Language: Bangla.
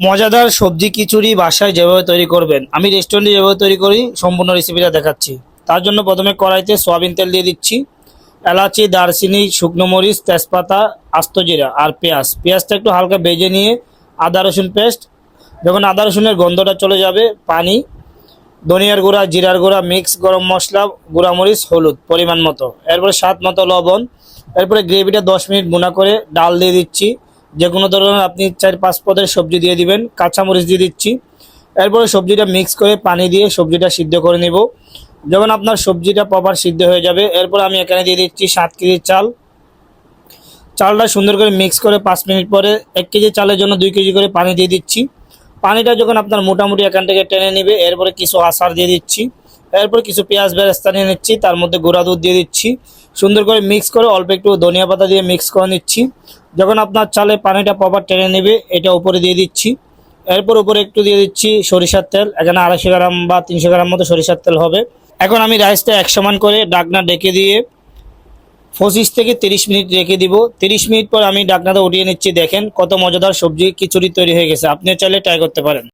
মজাদার সবজি খিচুড়ি বাসায় যেভাবে তৈরি করবেন, আমি রেস্টুরেন্টে যেভাবে তৈরি করি, সম্পূর্ণ রেসিপিটা দেখাচ্ছি। তার জন্য প্রথমে কড়াইতে সয়াবিন তেল দিয়ে দিচ্ছি, এলাচি, দারচিনি, শুকনো মরিচ, তেজপাতা, আস্ত জিরা আর পেঁয়াজ। পেঁয়াজটা একটু হালকা ভেজে নিয়ে আদা, রসুন পেস্ট, যখন আদা, রসুনের গন্ধটা চলে যাবে, পানি, ধনিয়ার গুঁড়া, জিরার গুঁড়া, মিক্স গরম মশলা গুঁড়া মরিচ হলুদ পরিমাণ মতো। এরপরে স্বাদ মতো লবণ, এরপরে গ্রেভিটা দশ মিনিট গুঁড়া করে ডাল দিয়ে দিচ্ছি। যে কোনো ধরনের আপনি চার পাঁচ পদের সবজি দিয়ে দিবেন, কাঁচামরিচ দিয়ে দিচ্ছি। এরপরে সবজিটা মিক্স করে পানি দিয়ে সবজিটা সিদ্ধ করে নেব। যখন আপনার সবজিটা প্রপার সিদ্ধ হয়ে যাবে, এরপর আমি এখানে দিয়ে দিচ্ছি সাত কেজি চাল। চালটা সুন্দর করে মিক্স করে পাঁচ মিনিট পরে এক কেজি চালের জন্য দুই কেজি করে পানি দিয়ে দিচ্ছি। পানিটা যখন আপনার মোটামুটি এখান থেকে টেনে নেবে, এরপরে কিছু আচার দিয়ে দিচ্ছি। এরপর কিছু পেঁয়াজ বেরেস্তা নিয়ে নিচ্ছি, তার মধ্যে গুঁড়া দুধ দিয়ে দিচ্ছি। সুন্দর করে মিক্স করে অল্প একটু ধনিয়া পাতা দিয়ে মিক্স করে নিচ্ছি। যখন আপনার চালে পানিটা প্রপার টেনে নেবে, এটা উপরে দিয়ে দিচ্ছি। এরপর উপরে একটু দিয়ে দিচ্ছি সরিষার তেল, এখানে আড়াইশো গ্রাম বা তিনশো গ্রাম মতো সরিষার তেল হবে। এখন আমি রাইসটা এক সমান করে ডাকনা ডেকে দিয়ে পঁচিশ থেকে তিরিশ মিনিট রেখে দিব। তিরিশ মিনিট পর আমি ডাকনাটা উঠিয়ে নিচ্ছি, দেখেন কত মজাদার সবজি, খিচুড়ি তৈরি হয়ে গেছে। আপনিও চাইলে ট্রাই করতে পারেন।